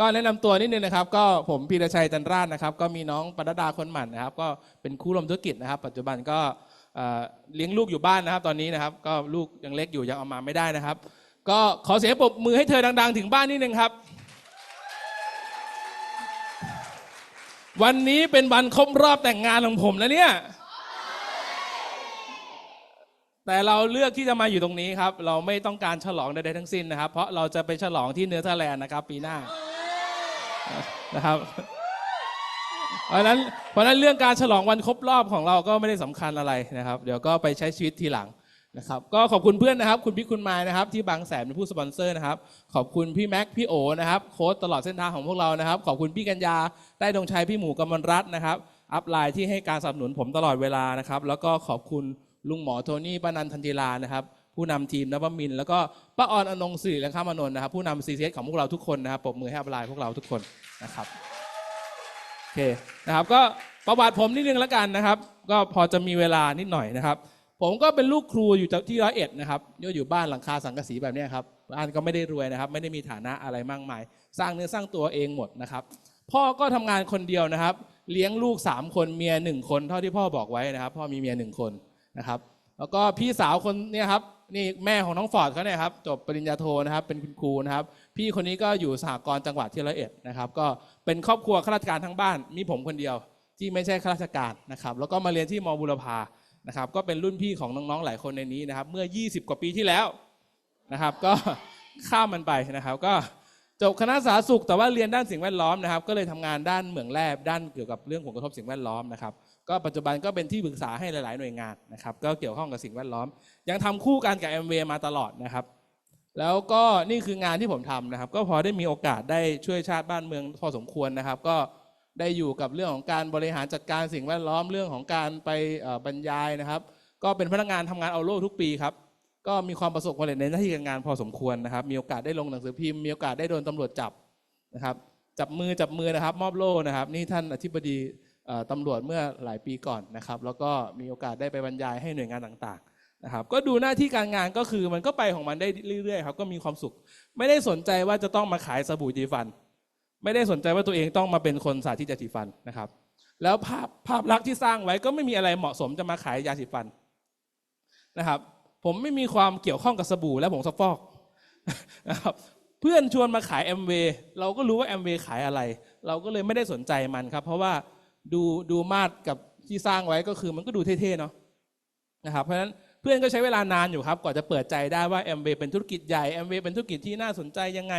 ก็แนะนำตัวนิดนึงนะครับ ก็ผมพีรชัยจันราชนะครับ ก็มีน้องปนัดาคนหมั่นนะครับ ก็เป็นครูรวมธุรกิจนะครับ ปัจจุบันก็เอ่อเลี้ยงลูกอยู่บ้านนะครับ ตอนนี้นะครับ ก็ลูกยังเล็กอยู่ยังเอามาไม่ได้นะครับ ก็ขอเสียงปรบมือให้เธอดัง ๆ ถึงบ้านนิดนึงครับ วันนี้เป็นวันครบรอบแต่งงานของผมนะเนี่ยแต่เราเลือกที่จะมาอยู่ตรงนี้ครับ เราไม่ต้องการฉลองใดๆทั้งสิ้นนะครับ เพราะเราจะไปฉลองที่เนเธอร์แลนด์นะครับ ปีหน้า นะครับเพราะนั้นเพราะนั้นเรื่องการฉลองวันครบรอบของเราก็ไม่ได้สำคัญอะไรนะครับ เดี๋ยวก็ไปใช้ชีวิตทีหลังนะครับ ก็ขอบคุณเพื่อนนะครับ คุณพี่คุณมายนะครับ ที่บางแสนเป็นผู้สปอนเซอร์นะครับ ขอบคุณพี่แม็กพี่โอนะครับโค้ชตลอดเส้นทางของพวกเรานะครับ ขอบคุณพี่กัญญาได้ดงชัยพี่หมูกำมลรัตน์นะครับอัพไลน์ที่ให้การสนับสนุนผมตลอดเวลานะครับ แล้วก็ขอบคุณลุงหมอโทนี่ปนันทันจิลานะครับ ผู้นำทีมนวมิน แล้วก็ป้าออนอนงศิริและข้ามอนนท์นะครับ ผู้นำซีเของพวกเราทุกคนนะครับปรบมือให้อัพไลน์พวกเราทุกคนนะครับโอเคนะครับก็ประวัติผมนิดนึงแล้วกันนะครับ ก็พอจะมีเวลานิดหน่อยนะครับ ผมก็เป็นลูกครูอยู่ที่ร้อยเอ็ดนะครับก็อยู่บ้านหลังคาสังกะสีแบบนี้ครับบ้านก็ไม่ได้รวยนะครับ ไม่ได้มีฐานะอะไรมากมาย สร้างเนื้อสร้างตัวเองหมดนะครับ พ่อก็ทำงานคนเดียวนะครับ เลี้ยงลูก 3 คนเมียหนึ่งคนเท่าที่พ่อบอกไว้นะครับ พ่อมีเมียหนึ่งคนนะครับ แล้วก็พี่สาวคนเนี่ยครับ นี่แม่ของน้องฟอร์ดเขาเนี่ยครับจบปริญญาโทนะครับเป็นคุณครูนะครับ พี่คนนี้ก็อยู่สหกรณ์จังหวัดที่ร้อยเอ็ดนะครับก็เป็นครอบครัวข้าราชการทั้งบ้านมีผมคนเดียวที่ไม่ใช่ข้าราชการนะครับแล้วก็มาเรียนที่มบุรพานะครับก็เป็นรุ่นพี่ของน้องๆหลายคนในนี้นะครับ เมื่อ 20 กว่าปีที่แล้วนะครับ ก็ข้ามมันไปนะครับ ก็จบคณะสาธารณสุขแต่ว่าเรียนด้านสิ่งแวดล้อมนะครับ ก็เลยทำงานด้านเหมืองแร่ด้านเกี่ยวกับเรื่องผลกระทบสิ่งแวดล้อมนะครับ ก็ปัจจุบันก็เป็นที่ปรึกษาให้หลาย ๆ หน่วยงานนะครับ ก็เกี่ยวข้องกับสิ่งแวดล้อม ยังทำคู่กันกับ m อมมาตลอดนะครับ แล้วก็นี่คืองานที่ผมทำนะครับ ก็พอได้มีโอกาสได้ช่วยชาติบ้านเมืองพอสมควรนะครับ ก็ได้อยู่กับเรื่องของการบริหารจัดการสิ่งแวดล้อมเรื่องของการไปบรรยายนะครับ ก็เป็นพนักงานทำงานเอาโล่ทุกปีครับก็มีความประสบความสำเร็จในหน้าที่การงานพอสมควรนะครับ มีโอกาสได้ลงหนังสือพิมพ์ มีโอกาสได้โดนตำรวจจับนะครับ จับมือจับมือนะครับ มอบโล่นะครับ นี่ท่านอธิบดี ตำรวจเมื่อหลายปีก่อนนะครับ แล้วก็มีโอกาสได้ไปบรรยายให้หน่วยงานต่างๆนะครับ ก็ดูหน้าที่การงานก็คือมันก็ไปของมันได้เรื่อยๆครับก็มีความสุข ไม่ได้สนใจว่าจะต้องมาขายสบู่จีฟัน ไม่ได้สนใจว่าตัวเองต้องมาเป็นคนสาธิตยาสีฟันนะครับ แล้วภาพภาพลักษณ์ที่สร้างไว้ก็ไม่มีอะไรเหมาะสมจะมาขายยาสีฟันนะครับ ผมไม่มีความเกี่ยวข้องกับสบู่และผงซักฟอกนะครับเพื่อนชวนมาขายแอมเวย์เราก็รู้ว่าแอมเวย์ขายอะไร เราก็เลยไม่ได้สนใจมันครับ เพราะว่า ดูดูมาดกับที่สร้างไว้ก็คือมันก็ดูเท่ๆเนาะนะครับเพราะฉะนั้นเพื่อนก็ใช้เวลานานอยู่ครับกว่าจะเปิดใจได้ว่าแอมเวเป็นธุรกิจใหญ่แอมเวเป็นธุรกิจที่น่าสนใจยังไง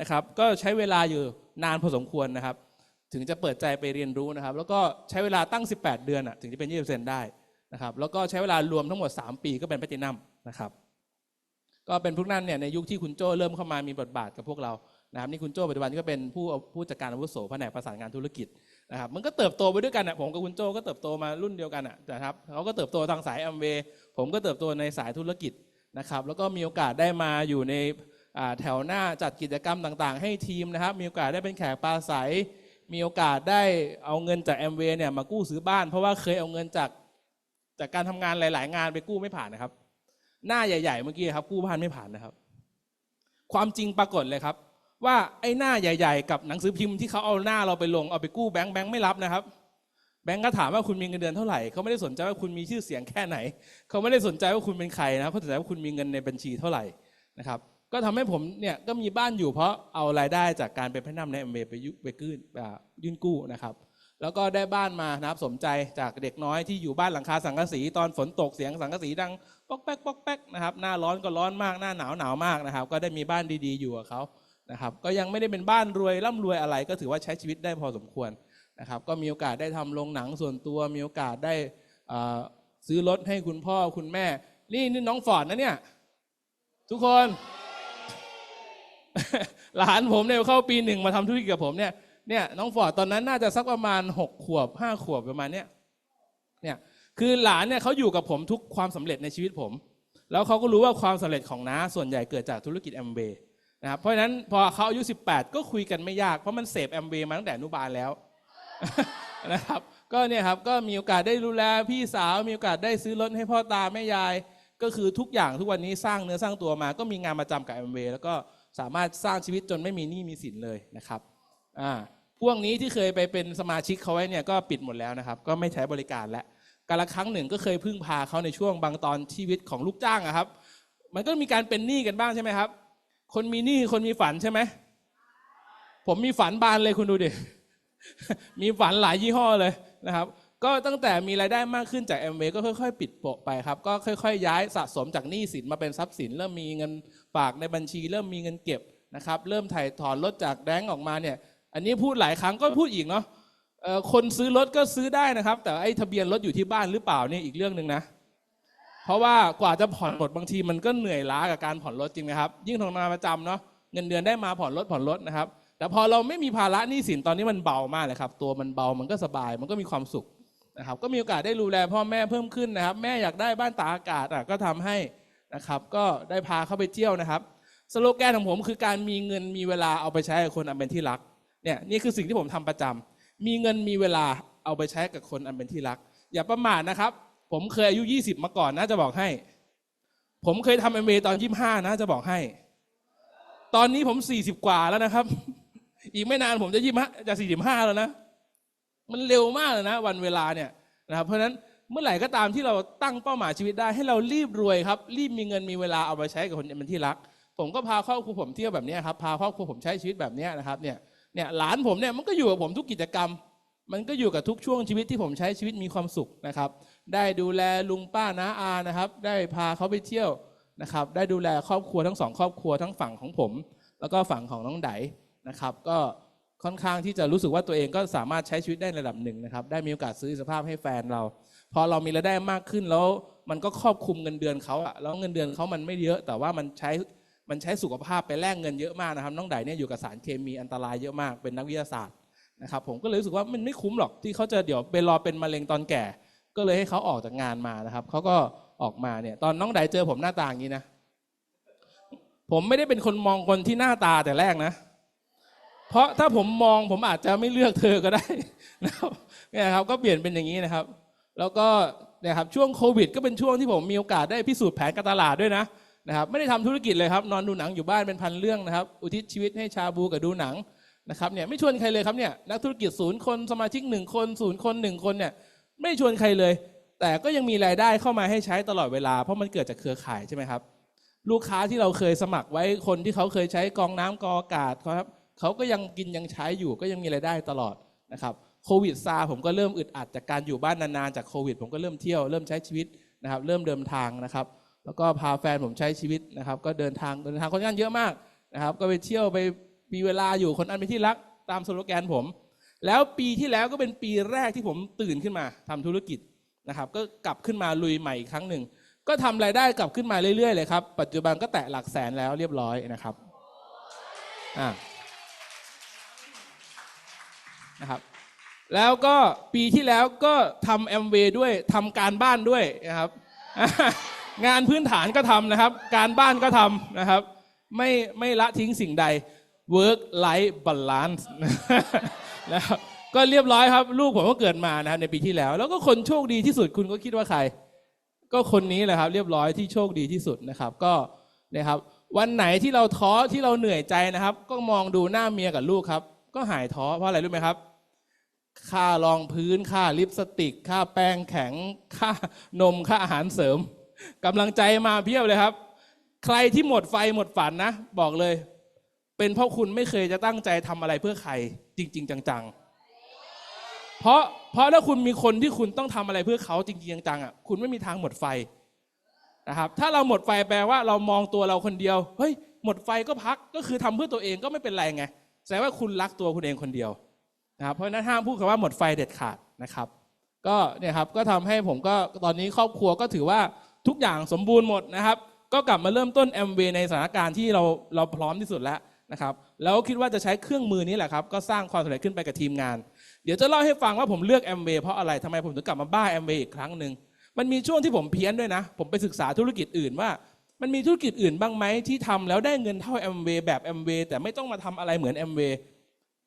นะครับก็ใช้เวลาอยู่นานพอสมควรนะครับ ถึงจะเปิดใจไปเรียนรู้นะครับ แล้วก็ใช้เวลาตั้ง 18 เดือนอะถึงจะเป็น 20%ได้นะครับแล้วก็ใช้เวลารวมทั้งหมด 3 ปีก็เป็นแพลตินัมนะครับก็เป็นพวกนั้นเนี่ยในยุคที่คุณโจ้เริ่มเข้ามามีบทบาทกับพวกเรานะครับนี่คุณโจ้ปัจจุบันก็เป็นผู้ผู้จัดการอาวุโสแผนกประสานงานธุรกิจ นะครับมันก็เติบโตไปด้วยกันอะผมกับคุณโจก็เติบโตมารุ่นเดียวกันอะนะครับเขาก็เติบโตทางสายแอมเวผมก็เติบโตในสายธุรกิจนะครับแล้วก็มีโอกาสได้มาอยู่ในแถวหน้าจัดกิจกรรมต่างๆ ให้ทีมนะครับ มีโอกาสได้เป็นแขกปราศัยมีโอกาสได้เอาเงินจากแอมเวเนี่ยมากู้ซื้อบ้าน เพราะว่าเคยเอาเงินจากจากการทำงานหลาย ๆ งานไปกู้ไม่ผ่านนะครับ หน้าใหญ่ ๆ เมื่อกี้ครับกู้บ้านไม่ผ่านนะครับ ความจริงปรากฏเลยครับ ว่าไอ้หน้าใหญ่ ๆ กับหนังสือพิมพ์ที่เขาเอาหน้าเราไปลงเอาไปกู้แบงค์แบงค์ไม่รับนะครับ แบงค์ก็ถามว่าคุณมีเงินเดือนเท่าไหร่เขาไม่ได้สนใจว่าคุณมีชื่อเสียงแค่ไหนเขาไม่ได้สนใจว่าคุณเป็นใครนะเขาสนใจว่าคุณมีเงินในบัญชีเท่าไหร่นะครับ ก็ทำให้ผมเนี่ยก็มีบ้านอยู่เพราะเอารายได้จากการเป็นพนักงานในเอ็มเไปยุไปกู้อ่ายื่นกู้นะครับ แล้วก็ได้บ้านมานะครับสมใจจากเด็กน้อยที่อยู่บ้านหลังคาสังกะสีตอนฝนตกเสียงสังกะสีดังป๊อกแป๊กป๊อกแป๊กนะครับหน้าร้อนก็ร้อนมากหน้าหนาวหนาวมากนะครับ ก็ได้มีบ้านดีๆอยู่กับเขา นะครับก็ยังไม่ได้เป็นบ้านรวยร่ำรวยอะไร ก็ถือว่าใช้ชีวิตได้พอสมควรนะครับก็มีโอกาสได้ทำโรงหนังส่วนตัว มีโอกาสได้ซื้อรถให้คุณพ่อคุณแม่ นี่นี่น้องฟอร์ดนะเนี่ย ทุกคน หลานผมเนี่ยเข้าปีหนึ่งมาทำธุรกิจกับผมเนี่ยเนี่ยน้องฟอร์ดตอนนั้นน่าจะสักประมาณหกขวบห้าขวบประมาณเนี้ยเนี่ยคือหลานเนี่ยเขาอยู่กับผมทุกความสำเร็จในชีวิตผม แล้วเขาก็รู้ว่าความสำเร็จของน้าส่วนใหญ่เกิดจากธุรกิจแอมเบย์ นะครับเพราะฉะนั้นพอเขาอายุ 18 ก็คุยกันไม่ยากเพราะมันเสพแอมเบย์มาตั้งแต่อนุบาลแล้วนะครับก็เนี่ยครับก็มีโอกาสได้ดูแลพี่สาวมีโอกาสได้ซื้อรถให้พ่อตาแม่ยาย ก็คือทุกอย่างทุกวันนี้สร้างเนื้อสร้างตัวมา ก็มีงานประจำกับแอมเบย์แล้วก็สามารถสร้างชีวิตจนไม่มีหนี้มีสินเลยนะครับอ่าพวกนี้ที่เคยไปเป็นสมาชิกเขาไว้เนี่ยก็ปิดหมดแล้วนะครับ ก็ไม่ใช้บริการแล้วกาละครั้งหนึ่งก็เคยพึ่งพาเขาในช่วงบางตอนชีวิตของลูกจ้างอะครับ มันก็มีการเป็นหนี้กันบ้างใช่ไหมครับ คนมีหนี้คนมีฝันใช่ไหม ผมมีฝันบานเลยคุณดูดิ มีฝันหลายยี่ห้อเลยนะครับ ก็ตั้งแต่มีรายได้มากขึ้นจากแอมเวก็ค่อยๆ ปิดโปะไปครับ ก็ค่อยๆ ย้ายสะสมจากหนี้สินมาเป็นทรัพย์สิน เริ่มมีเงินฝากในบัญชี เริ่มมีเงินเก็บนะครับ เริ่มถ่ายถอนรถจากแบงก์ออกมาเนี่ย อันนี้พูดหลายครั้งก็พูดอีกเนาะคนซื้อรถก็ซื้อได้นะครับ แต่ไอ้ทะเบียนรถอยู่ที่บ้านหรือเปล่าเนี่ยอีกเรื่องหนึ่งนะ เพราะว่ากว่าจะผ่อนหมดบางทีมันก็เหนื่อยล้ากับการผ่อนรถจริงไหมครับ ยิ่งทำงานประจำเนาะเงินเดือนได้มาผ่อนรถผ่อนรถนะครับ แต่พอเราไม่มีภาระหนี้สินตอนนี้มันเบามากเลยครับ ตัวมันเบามันก็สบายมันก็มีความสุขนะครับ ก็มีโอกาสได้ดูแลพ่อแม่เพิ่มขึ้นนะครับ แม่อยากได้บ้านตากอากาศอะก็ทำให้นะครับ ก็ได้พาเข้าไปเที่ยวนะครับสโลแกนของผมคือการมีเงินมีเวลาเอาไปใช้กับคนอันเป็นที่รักเนี่ยนี่คือสิ่งที่ผมทำประจำมีเงินมีเวลาเอาไปใช้กับคนอันเป็นที่รัก อย่าประมาทนะครับ ผมเคยอายุ20มาก่อนนะจะบอกให้ ผมเคยทำเอ็มเตอน25นะจะบอกให้ ตอนนี้ผม40กว่าแล้วนะครับ อีกไม่นานผมจะยี่จะ45แล้วนะ มันเร็วมากเลยนะ วันเวลาเนี่ยนะครับ เพราะฉะนั้นเมื่อไหร่ก็ตามที่เราตั้งเป้าหมายชีวิตได้ให้เรารีบรวยครับ รีบมีเงินมีเวลาเอาไปใช้กับคนเป็นที่รัก ผมก็พาครอบครัวผมเที่ยวแบบนี้ครับพาครอบครัวผมใช้ชีวิตแบบนี้นะครับเนี่ยเนี่ยหลานผมเนี่ยมันก็อยู่กับผมทุกกิจกรรม มันก็อยู่กับทุกช่วงชีวิตที่ผมใช้ชีวิตมีความสุขนะครับ ได้ดูแลลุงป้าน้าอานะครับ ได้พาเขาไปเที่ยวนะครับ ได้ดูแลครอบครัวทั้งสองครอบครัวทั้งฝั่งของผม แล้วก็ฝั่งของน้องไดนะครับ ก็ค่อนข้างที่จะรู้สึกว่าตัวเองก็สามารถใช้ชีวิตได้ระดับหนึ่งนะครับ ได้มีโอกาสซื้อสภาพให้แฟนเรา พอเรามีรายได้มากขึ้นแล้วมันก็ครอบคลุมเงินเดือนเขาอะแล้วเงินเดือนเขามันไม่เยอะ แต่ว่ามันใช้มันใช้สุขภาพไปแลกเงินเยอะมากนะครับ น้องไดเนี่ยอยู่กับสารเคมีอันตรายเยอะมากเป็นนักวิทยาศาสตร์ นะครับผมก็เลยรู้สึกว่ามันไม่คุ้มหรอกที่เขาจะเดี๋ยวไปรอเป็นมะเร็งตอนแก่ ก็เลยให้เขาออกจากงานมานะครับเขาก็ออกมาเนี่ยตอนน้องไดเจอผมหน้าตาอย่างนี้นะ ผมไม่ได้เป็นคนมองคนที่หน้าตาแต่แรกนะ เพราะถ้าผมมองผมอาจจะไม่เลือกเธอก็ได้นะครับเนี่ยครับก็เปลี่ยนเป็นอย่างนี้นะครับ แล้วก็เนี่ยครับช่วงโควิด ก็เป็นช่วงที่ผมมีโอกาสได้พิสูจน์แผนการตลาดด้วยนะนะครับไม่ได้ทำธุรกิจเลยครับ นอนดูหนังอยู่บ้านเป็นพันเรื่องนะครับ อุทิศชีวิตให้ชาบูกับดูหนัง นะครับเนี่ยไม่ชวนใครเลยครับเนี่ยนักธุรกิจศูนย์คนสมาชิกหนึ่งคนศูนย์คนหนึ่งคนเนี่ยไม่ชวนใครเลย แต่ก็ยังมีรายได้เข้ามาให้ใช้ตลอดเวลา เพราะมันเกิดจากเครือข่ายใช่ไหมครับ ลูกค้าที่เราเคยสมัครไว้คนที่เขาเคยใช้กองน้ำกองอากาศครับเขาก็ยังกินยังใช้อยู่ก็ยังมีรายได้ตลอดนะครับโควิดซาผมก็เริ่มอึดอัดจากการอยู่บ้านนานๆจากโควิด ผมก็เริ่มเที่ยวเริ่มใช้ชีวิตนะครับ เริ่มเดินทางนะครับ แล้วก็พาแฟนผมใช้ชีวิตนะครับ ก็เดินทางเดินทางค่อนข้างเยอะมากนะครับ ก็ไปเที่ยวไป มีเวลาอยู่คนอันเป็นที่รักตามสโลแกนผม แล้วปีที่แล้วก็เป็นปีแรกที่ผมตื่นขึ้นมาทำธุรกิจนะครับ ก็กลับขึ้นมาลุยใหม่อีกครั้งหนึ่ง ก็ทำรายได้กลับขึ้นมาเรื่อยๆเลยครับ ปัจจุบันก็แตะหลักแสนแล้วเรียบร้อยนะครับอ่านะครับแล้วก็ปีที่แล้วก็ทำแอมเวด้วยทำการบ้านด้วยนะครับ งานพื้นฐานก็ทำนะครับ การบ้านก็ทำนะครับ ไม่ไม่ละทิ้งสิ่งใด work life balance นะครับก็เรียบร้อยครับ ลูกผมก็เกิดมานะครับในปีที่แล้ว แล้วก็คนโชคดีที่สุดคุณก็คิดว่าใคร ก็คนนี้แหละครับ เรียบร้อยที่โชคดีที่สุดนะครับ ก็นะครับ วันไหนที่เราท้อที่เราเหนื่อยใจนะครับ ก็มองดูหน้าเมียกับลูกครับ ก็หายท้อเพราะอะไรรู้ไหมครับ ค่ารองพื้นค่าลิปสติก ค่าแป้งแข็ง ค่านมค่าอาหารเสริมกำลังใจมาเพียบเลยครับ ใครที่หมดไฟหมดฝันนะ บอกเลย เป็นเพราะคุณไม่เคยจะตั้งใจทำอะไรเพื่อใคร จริง ๆ จัง ๆ เพราะเพราะถ้าคุณมีคนที่คุณต้องทำอะไรเพื่อเขาจริง ๆ จังๆอะคุณไม่มีทางหมดไฟนะครับ ถ้าเราหมดไฟแปลว่าเรามองตัวเราคนเดียวเฮ้ยหมดไฟก็พักก็คือทำเพื่อตัวเองก็ไม่เป็นไรไงแสดงว่าคุณรักตัวคุณเองคนเดียวนะครับเพราะนั้นห้ามพูดคำว่าหมดไฟเด็ดขาดนะครับ ก็เนี่ยครับก็ทำให้ผมก็ตอนนี้ครอบครัวก็ถือว่าทุกอย่างสมบูรณ์หมดนะครับ ก็กลับมาเริ่มต้นแอมเวในสถานการณ์ที่เราเราพร้อมที่สุดแล้ว นะครับแล้วคิดว่าจะใช้เครื่องมือนี้แหละครับก็สร้างความสำเร็จขึ้นไปกับทีมงาน เดี๋ยวจะเล่าให้ฟังว่าผมเลือกแอมเวเพราะอะไรทำไมผมถึงกลับมาบ้าแอมเวอีกครั้งหนึ่งมันมีช่วงที่ผมเพี้ยนด้วยนะ ผมไปศึกษาธุรกิจอื่นว่า มันมีธุรกิจอื่นบ้างไหมที่ทำแล้วได้เงินเท่าแอมเวแบบแอมเวแต่ไม่ต้องมาทำอะไรเหมือนแอมเว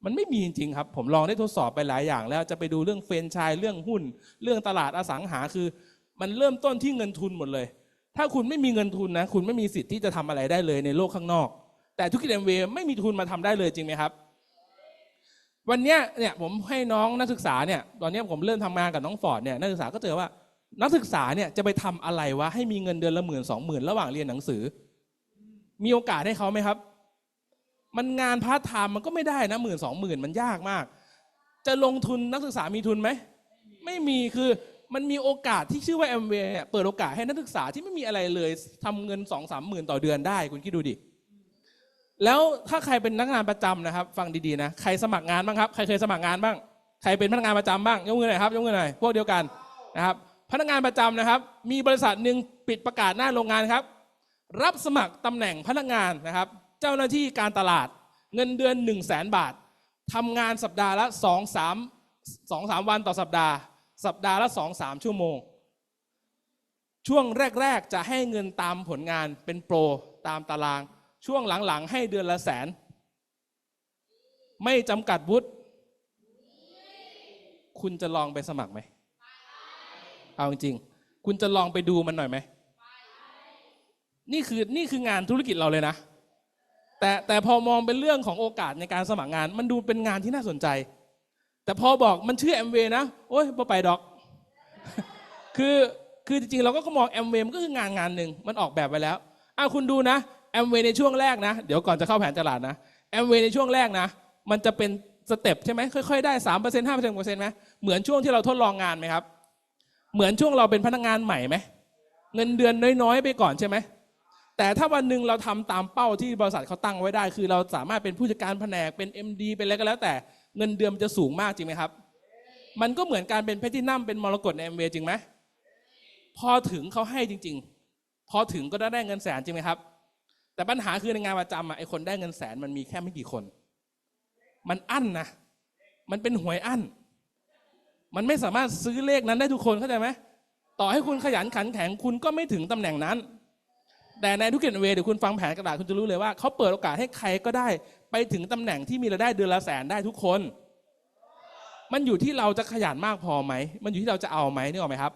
มันไม่มีจริงๆครับ ผมลองได้ทดสอบไปหลายอย่าง แล้วจะไปดูเรื่องเฟรนไชส์เรื่องหุ้น เรื่องตลาดอสังหาคือ มันเริ่มต้นที่เงินทุนหมดเลย ถ้าคุณไม่มีเงินทุนนะ คุณไม่มีสิทธิ์ที่จะทำอะไรได้เลยในโลกข้างนอก แต่ธุรกิจเอ็มเวไม่มีทุนมาทำได้เลยจริงไหมครับ วันเนี้ยเนี่ยผมให้น้องนักศึกษาเนี่ยตอนเนี้ยผมเริ่มทำงานกับน้องฟอร์ดเนี่ยนักศึกษาก็เจอว่านักศึกษาเนี่ยจะไปทำอะไรวะให้มีเงินเดือนละหมื่นสองหมื่นระหว่างเรียนหนังสือ มีโอกาสให้เขาไหมครับ มันงานพาร์ทไทม์มันก็ไม่ได้นะหมื่นสองหมื่นมันยากมาก จะลงทุนนักศึกษามีทุนไหม ไม่มีคือมันมีโอกาสที่ชื่อว่า m อ a เปิดโอกาสให้นักศึกษาที่ไม่มีอะไรเลยทำเงินสองสามหมื่นต่อเดือนได้คุณคิดดูดิ แล้วถ้าใครเป็นนักงานประจำนะครับ ฟังดีๆนะใครสมัครงานบ้างครับใครเคยสมัครงานบ้าง ใครเป็นพนักงานประจำบ้างยกมือหน่อยครับยกมือหน่อยพวกเดียวกันนะครับ พนักงานประจำนะครับ มีบริษัทหนึ่งปิดประกาศหน้าโรงงานครับ รับสมัครตำแหน่งพนักงานนะครับ เจ้าหน้าที่การตลาด เงินเดือน 1 0 0 0 0แสนบาททำงานสัปดาห์ละ2 3 2 3วันต่อสัปดาห์ สัปดาห์ละ 2 3 ชั่วโมง ช่วงแรก ๆ จะให้เงินตามผลงานเป็นโปรตามตาราง ช่วงหลังๆ ให้เดือนละแสน ไม่จำกัดวุฒิคุณจะลองไปสมัครไหม เอาจริงๆคุณจะลองไปดูมันหน่อยไหม นี่คือนี่คืองานธุรกิจเราเลยนะ แต่แต่พอมองเป็นเรื่องของโอกาสในการสมัครงาน มันดูเป็นงานที่น่าสนใจ แต่พอบอกมันชื่อแอมเวนะ โอ้ยพอไปดอก คือคือจริงๆ เราก็มองแอมเวมันก็คืองานงานหนึ่งมันออกแบบไปแล้วอะคุณดูนะ แอมเวในช่วงแรกนะ เดี๋ยวก่อนจะเข้าแผนตลาดนะแอมเวในช่วงแรกนะ มันจะเป็นสเต็ปใช่ไหมค่อยๆได้สามเปอร์เซ็นต์ห้าเปอร์เซ็นต์เปอร์เซ็นต์ไหมเหมือนช่วงที่เราทดลองงานไหมครับ เหมือนช่วงเราเป็นพนักงานใหม่ไหมเงินเดือนน้อยๆ ไปก่อนใช่ไหมแต่ถ้าวันหนึ่งเราทำตามเป้าที่บริษัทเขาตั้งไว้ได้ คือเราสามารถเป็นผู้จัดการแผนกเป็น MD เป็นอะไรก็แล้ว แต่เงินเดือนมันจะสูงมากจริงไหมครับ มันก็เหมือนการเป็นแพทินัมเป็นมรกตใน MV จริงไหมพอถึงเขาให้จริง ๆ พอถึงก็ได้ได้เงินแสนจริงไหมครับ แต่ปัญหาคือในงานประจำอะไอคนได้เงินแสนมันมีแค่ไม่กี่คน มันอั้นนะ มันเป็นหวยอั้น มันไม่สามารถซื้อเลขนั้นได้ทุกคนเข้าใจไหมต่อให้คุณขยันขันแข็งคุณก็ไม่ถึงตำแหน่งนั้น แต่ในธุรกิจเวเดี๋ยวคุณฟังแผนกระดาษคุณจะรู้เลยว่าเขาเปิดโอกาสให้ใครก็ได้ ไปถึงตำแหน่งที่มีรายได้เดือนละแสนได้ทุกคน มันอยู่ที่เราจะขยันมากพอไหม มันอยู่ที่เราจะเอาไหมนึกออกไหมครับ